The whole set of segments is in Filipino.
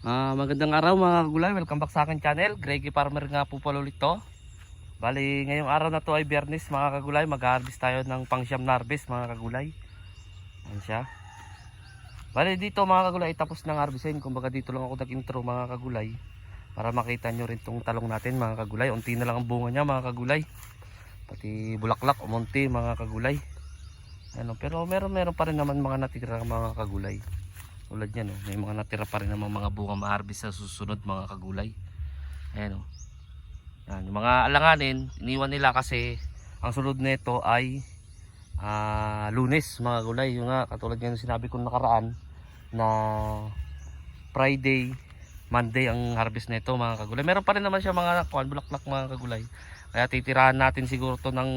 Ah, magandang araw mga kagulay. Welcome back sa akin channel. Greggy Farmer nga po pala ulit to. Bali, ngayong araw na to ay biyernes mga kagulay. Mag-harvest tayo ng pangsyam na harvest mga kagulay. Ayan siya. Bali, dito mga kagulay, tapos ng harvestin. Kumbaga dito lang ako nag-intro mga kagulay. Para makita nyo rin tong talong natin mga kagulay. Unti na lang ang bunga niya mga kagulay. Pati bulaklak, umunti mga kagulay. Ano, pero meron meron pa rin naman mga natitira mga kagulay. Tulad yan, oh. may mga natira pa rin naman mga bunga ma-harvest sa susunod mga kagulay. Ayan oh. Yan, yung mga alanganin, iniwan nila kasi ang sunod nito ay ah, lunes mga gulay. Yung nga, katulad yung sinabi ko nakaraan na Friday, Monday ang harvest nito mga kagulay. Meron pa rin naman siya mga kuan bulaklak mga kagulay. Kaya titirahan natin siguro to ng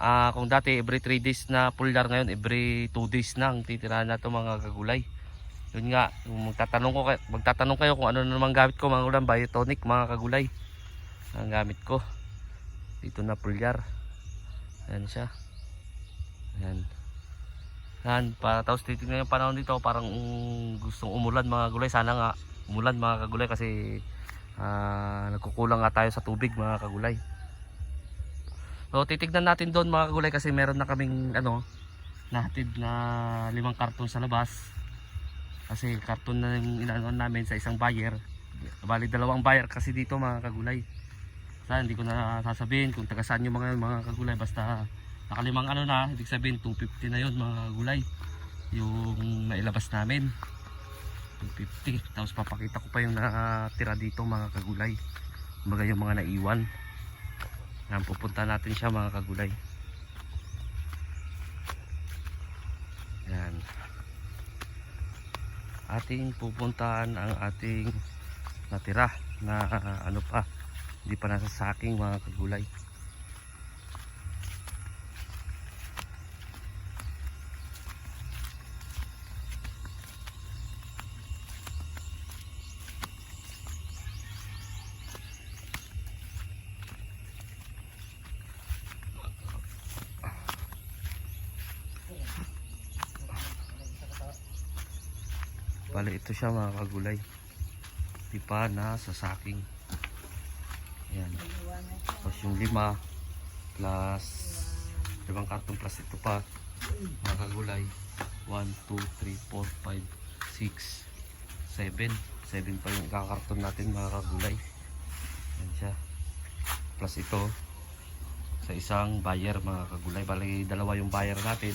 ah, kung dati every 3 days na pulyar ngayon, every 2 days na ang titirahan na to mga kagulay. Yun nga, magtatanong ko kay- magtatanong kayo kung ano na naman gamit ko mga ulam, biotonic mga kagulay. Ang gamit ko. Dito na pulyar. Ayan siya. Ayan. Yan, para tapos titignan yung panahon dito, parang um, gustong umulan mga gulay. Sana nga umulan mga kagulay kasi ah, nagkukulang nga tayo sa tubig mga kagulay. So titignan natin doon mga kagulay kasi meron na kaming ano, nahatid na limang karton sa labas. Kasi karton na yung inaano namin sa isang buyer. Bali dalawang buyer kasi dito mga kagulay. Sa hindi ko na sasabihin kung taga saan yung mga mga kagulay basta nakalimang ano na, ibig sabihin 250 na yon mga kagulay. Yung nailabas namin. 250. Tapos papakita ko pa yung natira dito mga kagulay. Kumbaga yung mga naiwan. Yan, pupunta natin siya mga kagulay. Yan ating pupuntahan ang ating natira na ano pa hindi pa nasa saking mga kagulay Bale ito siya mga kagulay. Di pa nasa saking. Ayan. Tapos yung lima plus limang karton plus ito pa mga kagulay. 1, 2, 3, 4, 5, 6, 7. 7 pa yung kakarton natin mga kagulay. Ayan siya. Plus ito sa isang buyer mga kagulay. Bali dalawa yung buyer natin.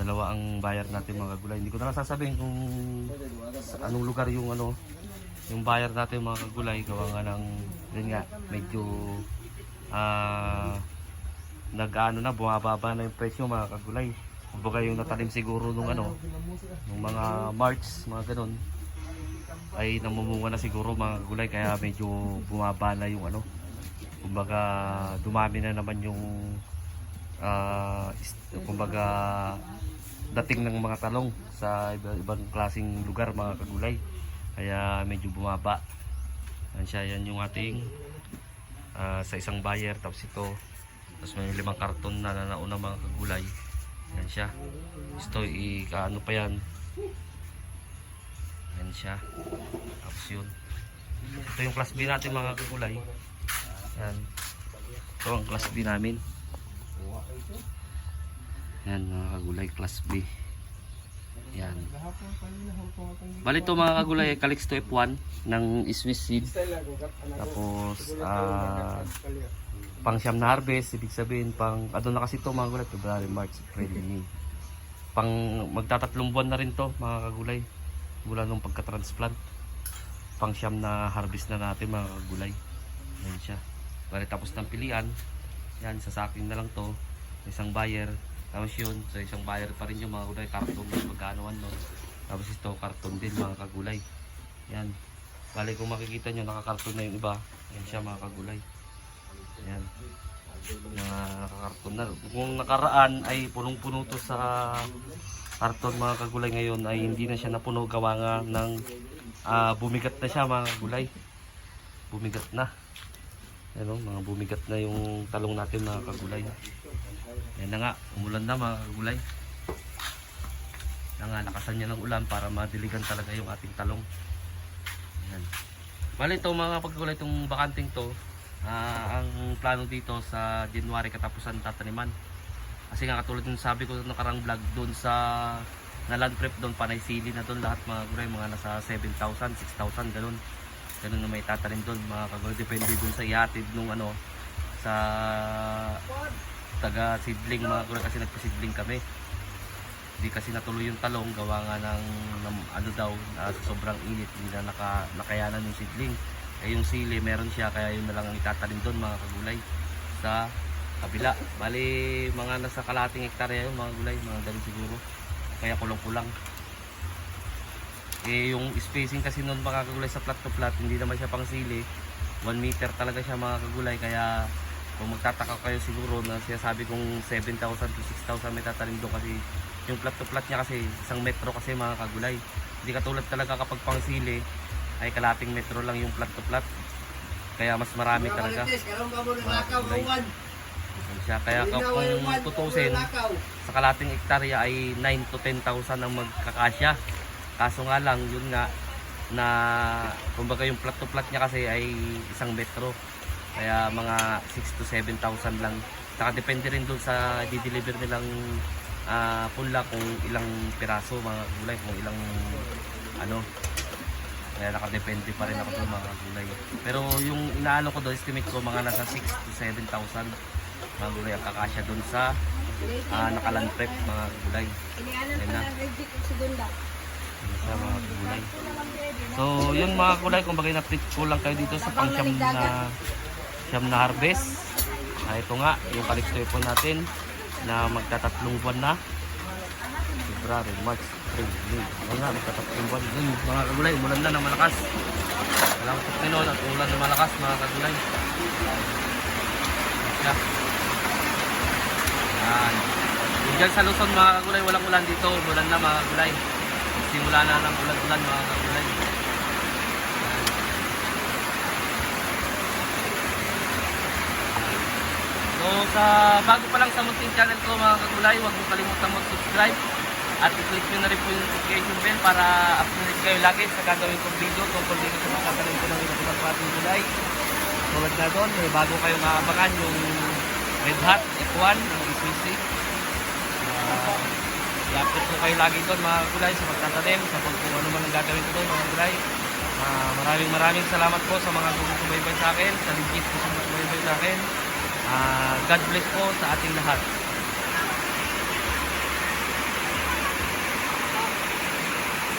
Dalawa ang bayar natin mga kagulay. Hindi ko na sasabihin kung sa anong lugar yung ano yung bayar natin mga kagulay gawa nga ng yun nga medyo ah nag-ano na bumababa na yung presyo mga kagulay. Kumbaga yung natanim siguro nung ano nung mga March mga ganun ay namumunga na siguro mga kagulay kaya medyo bumaba na yung ano kumbaga dumami na naman yung is- kumbaga dating ng mga talong sa iba, ibang klaseng lugar mga kagulay. Kaya medyo bumaba. Yan siya yan yung ating ah, sa isang buyer. Tapos ito tapos may limang karton na nanauna mga kagulay. Yan siya. Ito i ano pa yan? Yan siya. Tapos yun. Ito yung class B natin mga kagulay. Yan. Ito ang class B namin yan mga kagulay class B. Yan. Bali ito mga kagulay Calixto F1 ng Swiss seed. Tapos ah pang siyam na harvest, ibig sabihin pang ano na kasi ito mga kagulay, February, March, April, May. Pang magtatatlong buwan na rin to mga kagulay. Mula nung pagka-transplant. Pang siyam na harvest na natin mga kagulay. Yan siya. Bali tapos ng pilian. Yan, sasaking na lang to. Isang buyer. Tapos yun, sa isang buyer pa rin yung mga gulay. Karton na magkanoan nun. Tapos ito, karton din mga kagulay. Yan. Bali kung makikita nyo, nakakarton na yung iba. Yan siya mga kagulay. Yan. Mga nakakarton na. Kung nakaraan ay punong-puno to sa karton mga kagulay ngayon ay hindi na siya napuno gawa nga ng ah, bumigat na siya mga kagulay. Bumigat na. Ano, mga bumigat na yung talong natin mga kagulay. Yan na nga, umulan na mga kagulay. Nangalakasan niya ng ulan para madiligan talaga yung ating talong. Ayan. Bali ito mga pagkulay itong bakanting to, ah, ang plano dito sa January katapusan tataniman. Kasi nga katulad ng sabi ko nung nakarang vlog doon sa na land prep doon panay sili na doon lahat mga gulay mga nasa 7,000, 6,000 ganun. Ganun na may tatanim doon mga kagulay depende doon sa ihatid nung ano sa taga seedling mga gulay kasi nagpa-seedling kami. Hindi kasi natuloy yung talong gawa nga ng, ng ano daw na sobrang init hindi na naka, nakayanan yung seedling. Eh yung sili meron siya kaya yun na lang ang itatanim doon mga kagulay sa kabila. Bali mga nasa kalating hektarya yun mga gulay, mga ganun siguro. Kaya kulang-kulang. Eh yung spacing kasi noon mga kagulay sa plat to plat, hindi naman siya pang sili. 1 meter talaga siya mga kagulay kaya kung magtataka kayo siguro na siya sabi kong 7,000 to 6,000 may tatanim doon kasi yung plat to plat niya kasi isang metro kasi mga kagulay. Hindi katulad talaga kapag pang sili ay kalating metro lang yung plat to plat. Kaya mas marami talaga. Ganun siya. Kaya kung tutusin, sa kalating hektarya ay 9 to 10,000 ang magkakasya. Kaso nga lang, yun nga, na kumbaga yung plat to plat niya kasi ay isang metro. Kaya mga 6 to 7,000 lang. Saka depende rin doon sa di-deliver nilang ah, punla kung ilang piraso mga gulay, kung ilang ano. Kaya nakadepende pa rin ako doon mga gulay. Pero yung inaano ko doon, estimate ko mga nasa 6 to 7,000 mga gulay ang kakasya doon sa ah, nakaland prep mga gulay. Ayun pa na. ng reject yung segunda. Gulay. So, yun mga kulay, kung bagay na-update ko lang kayo dito sa pang siyam na siyam na harvest. Ah, ito nga, yung kalikstoy po natin na magtatatlong buwan na. February, March, April, May. Ayun nga, magtatatlong buwan. Yun, mga kagulay, umulan na ng malakas. Walang sa Pinoon at ulan na malakas, mga kagulay. Siya. Yan. Yung dyan sa Luzon, mga kagulay, walang ulan dito. Umulan na, mga kagulay. Simula na ng ulan-ulan, mga kagulay. So sa bago pa lang sa munting channel ko mga kagulay, huwag mo kalimutan mag-subscribe at i-click nyo na rin po yung notification bell para update kayo lagi sa gagawin kong video tungkol dito sa magkakaroon ko ng ibang klaseng gulay. Tulad na doon, may bago kayong aabangan yung Red Hot F1 ng ECC. Uh, i-update ko kayo lagi doon mga gulay sa pagtatanim, sa kung ano man ang gagawin ko doon mga gulay. Ah, maraming maraming salamat po sa mga sumusubaybay sa akin, sa legit po sumusubaybay sa akin. Ah, God bless po sa ating lahat.